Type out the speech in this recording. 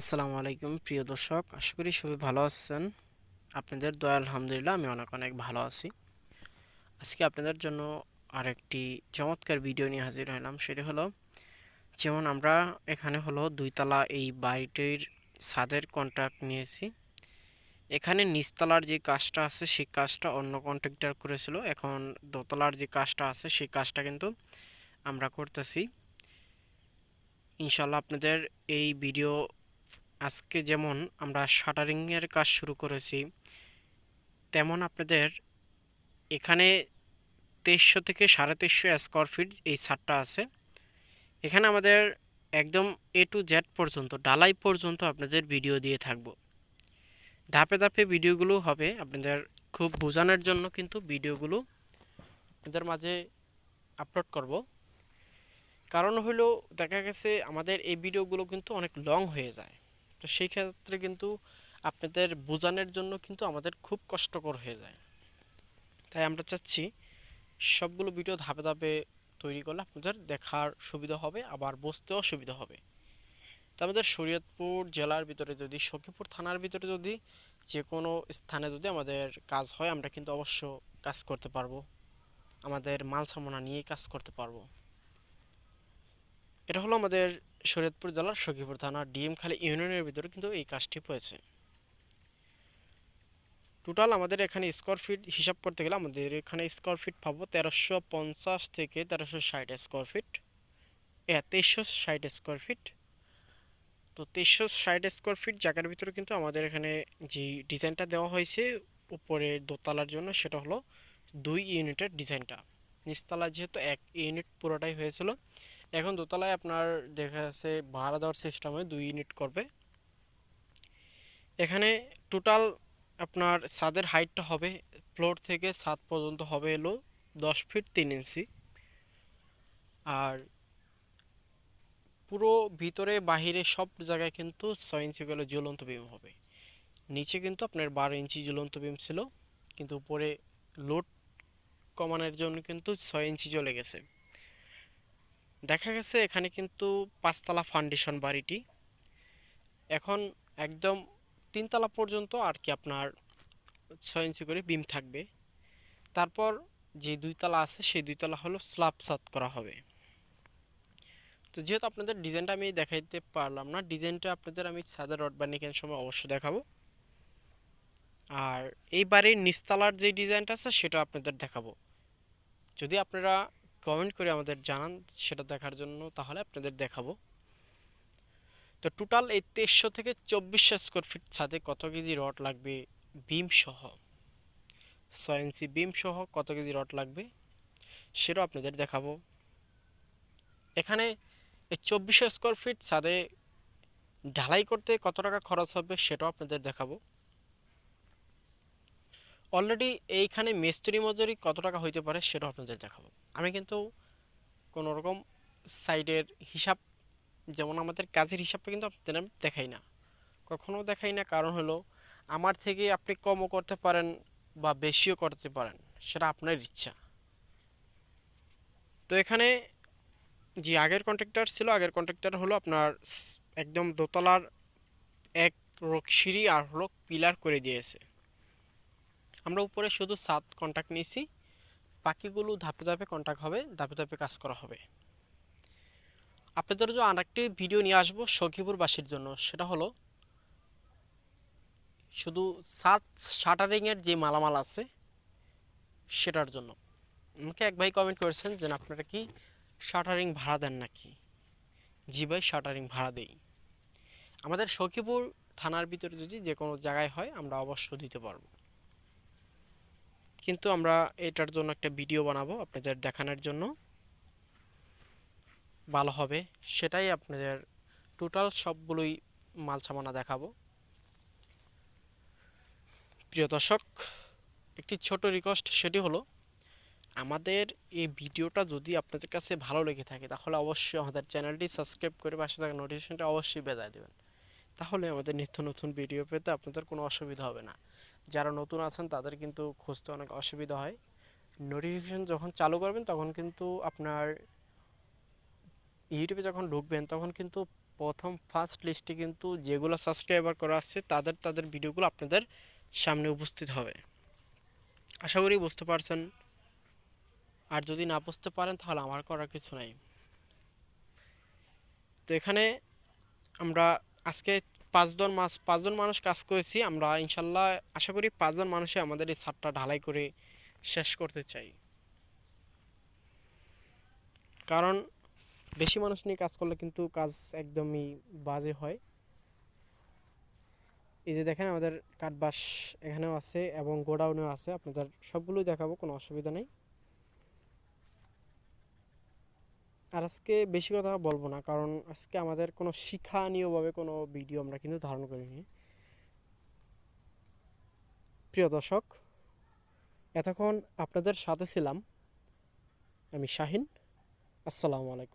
আসসালামু আলাইকুম, প্রিয় দর্শক। আশা করি সবাই ভালো আছেন। আপনাদের দয়া, আলহামদুলিল্লাহ, আমি অনেক অনেক ভালো আছি। আজকে আপনাদের জন্য আরেকটি চমৎকার ভিডিও নিয়ে হাজির হলাম। সেটি হলো, যেমন আমরা এখানে হলো দুইতলা এই বাড়িটির ছাদের কন্ট্রাক্ট নিয়েছি। এখানে নিচতলার যে কাজটা আছে, সেই কাজটা অন্য কন্ট্রাক্টর করেছিল। এখন দোতলার যে কাজটা আছে, সেই কাজটা কিন্তু আমরা করতেছি। ইনশাল্লাহ আপনাদের এই ভিডিও আজকে যেমন আমরা শাটারিংয়ের কাজ শুরু করেছি, তেমন আপনাদের এখানে তেইশশো থেকে সাড়ে তেইশশো স্কোয়ার ফিট এই ছাদটা আছে। এখানে আমাদের একদম এ টু জেড পর্যন্ত ডালাই পর্যন্ত আপনাদের ভিডিও দিয়ে থাকব। ধাপে ধাপে ভিডিওগুলো হবে, আপনাদের খুব বোঝানোর জন্য কিন্তু ভিডিওগুলো আপনাদের মাঝে আপলোড করব। কারণ হলো দেখা গেছে আমাদের এই ভিডিওগুলো কিন্তু অনেক লং হয়ে যায়। তো সেই ক্ষেত্রে কিন্তু আপনাদের বোঝানোর জন্য কিন্তু আমাদের খুব কষ্টকর হয়ে যায়। তাই আমরা চাচ্ছি সবগুলো ভিডিও ধাপে ধাপে তৈরি করলে আপনাদের দেখার সুবিধা হবে, আবার বুঝতেও সুবিধা হবে। তো আমাদের শরীয়তপুর জেলার ভিতরে যদি, সখীপুর থানার ভিতরে যদি যে কোনো স্থানে যদি আমাদের কাজ হয়, আমরা কিন্তু অবশ্য কাজ করতে পারব। আমাদের মাল সামনা নিয়ে কাজ করতে পারব। এটা হলো আমাদের শরীয়তপুর জেলার সখীপুর থানা ডিএমখালী ইউনিয়নের ভিতরে কিন্তু এই কাজটি হয়েছে টোটাল আমাদের এখানে স্কোয়ার ফিট হিসাব করতে গেলে আমাদের এখানে স্কোয়ার ফিট পাবো তেরোশো পঞ্চাশ থেকে তেরোশো ষাট স্কোয়ার ফিট হ্যাঁ তেইশশো ষাট স্কোয়ার ফিট তো তেইশশো ষাট স্কোয়ার ফিট জায়গার ভিতরে কিন্তু আমাদের এখানে যে ডিজাইনটা দেওয়া হয়েছে উপরে দোতলার জন্য সেটা হলো দুই ইউনিটের ডিজাইনটা। নিচতলা যেহেতু এক ইউনিট পুরোটাই হয়েছিল এখন দোতলায় আপনার দেখা যাচ্ছে ভাড়া দেওয়ার সিস্টেমে দুই ইউনিট করবে। এখানে টোটাল আপনার ছাদের হাইটটা হবে ফ্লোর থেকে ছাদ পর্যন্ত হবে এলো দশ ফিট তিন ইঞ্চি আর পুরো ভিতরে বাহিরে সব জায়গায় কিন্তু ছয় ইঞ্চি করে জ্বলন্ত বিম হবে। নিচে কিন্তু আপনার বারো ইঞ্চি জ্বলন্ত বিম ছিল, কিন্তু উপরে লোড কমানোর জন্য কিন্তু ছয় ইঞ্চি চলে গেছে। দেখা গেছে এখানে কিন্তু পাঁচতলা ফাউন্ডেশন বাড়িটি। এখন একদম তিনতলা পর্যন্ত আর কি আপনার ছয় ইঞ্চি করে বিম থাকবে। তারপর যে দুইতলা আছে, সেই দুইতলা হলো স্ল্যাব সাত করা হবে। তো যেহেতু আপনাদের ডিজাইনটা আমি দেখাইতে পারলাম না ডিজাইনটা আপনাদের আমি ছাদের রড বানিয়ে সময় অবশ্যই দেখাবো। আর এই বাড়ির নিচতলার যে ডিজাইনটা আছে সেটা আপনাদের দেখাবো। যদি আপনারা কমেন্ট করে আমাদের জানান, সেটা দেখার জন্য তাহলে আপনাদের দেখাবো। তো টোটাল এই তেইশশো থেকে চব্বিশশো স্কোয়ার ফিট ছাদে কত কেজি রড লাগবে? বিম সহ। ছয় ইঞ্চি বিম সহ কত কেজি রড লাগবে? সেটাও আপনাদের দেখাবো। এখানে এই চব্বিশশো স্কোয়ার ফিট ছাদে ঢালাই করতে কত টাকা খরচ হবে সেটাও আপনাদের দেখাবো। অলরেডি এইখানে মিস্ত্রি মজুরি কত টাকা হইতে পারে সেটাও আপনাদের দেখাবো। আমি কিন্তু কোনো রকম সাইডের হিসাব, যেমন আমাদের কাজের হিসাবটা কিন্তু আপনাদের আমি দেখাই না। কখনো দেখাই না, কারণ হলো আমার থেকে আপনি কমও করতে পারেন বা বেশিও করতে পারেন, সেটা আপনার ইচ্ছা। তো এখানে যে আগের কন্ট্রাক্টর ছিল, আগের কন্ট্রাক্টর হলো আপনার একদম দোতলার এক রোগ সিঁড়ি আর হলো পিলার করে দিয়েছে। আমরা উপরে শুধু সাত কন্ট্যাক্ট নিয়েছি, বাকিগুলো ধাপে ধাপে কন্ট্যাক্ট হবে, ধাপে ধাপে কাজ করা হবে। আপনাদের জন্য আরেকটি ভিডিও নিয়ে আসব সখীপুরবাসীর জন্য। সেটা হলো, শুধু সাত শাটারিংয়ের যে মালামাল আছে, সেটার জন্য। আমাকে এক ভাই কমেন্ট করেছেন যে আপনারা কি শাটারিং ভাড়া দেন নাকি? জি ভাই শাটারিং ভাড়া দেই। আমাদের সখীপুর থানার ভিতরে যদি যে কোনো জায়গায় হয়, আমরা অবশ্য দিতে পারব। কিন্তু আমরা এটার জন্য একটা ভিডিও বানাবো আপনাদের দেখানোর জন্য। ভালো হবে। সেটাই আপনাদের টোটাল সবগুলোই মাল সামানা দেখাবো। প্রিয় দর্শক, একটি ছোট রিকোয়েস্ট সেটি হলো, আমাদের এই ভিডিওটা যদি আপনাদের কাছে ভালো লেগে থাকে, তাহলে অবশ্যই আমাদের চ্যানেলটি সাবস্ক্রাইব করে পাশে থাকা নোটিফিকেশনটা অবশ্যই বেজায় দেবেন। তাহলে আমাদের নিত্য নতুন ভিডিও পেতে আপনাদের কোনো অসুবিধা হবে না। যারা নতুন আছেন, তাদের কিন্তু খুঁজতে অনেক অসুবিধা হয়। নোটিফিকেশান যখন চালু করবেন, তখন কিন্তু আপনার ইউটিউবে যখন ঢুকবেন, তখন কিন্তু প্রথম ফার্স্ট লিস্টে কিন্তু যেগুলো সাবস্ক্রাইবার করা আছে, তাদের তাদের ভিডিওগুলো আপনাদের সামনে উপস্থিত হবে। আশা করি বুঝতে পারছেন। আর যদি না বুঝতে পারেন, তাহলে আমার করার কিছু নাই। তো এখানে আমরা আজকে পাঁচজন মাস পাঁচজন মানুষ কাজ করেছি। আমরা ইনশাল্লাহ আশা করি পাঁচজন মানুষে আমাদের এই ছাদটা ঢালাই করে শেষ করতে চাই। কারণ বেশি মানুষ নিয়ে কাজ করলে কিন্তু কাজ একদমই বাজে হয়। এই যে দেখেন আমাদের কাঠবাস এখানেও আছে এবং গোডাউনেও আছে। আপনাদের সবগুলোই দেখাবো, কোনো অসুবিধা নেই। আর আজকে বেশি কথা বলব না, কারণ আজকে আমাদের কোনো শিক্ষানীয়ভাবে কোনো ভিডিও আমরা কিন্তু ধারণ করিনি। প্রিয় দর্শক, এতক্ষণ আপনাদের সাথে ছিলাম আমি শাহিন। আসসালামু আলাইকুম।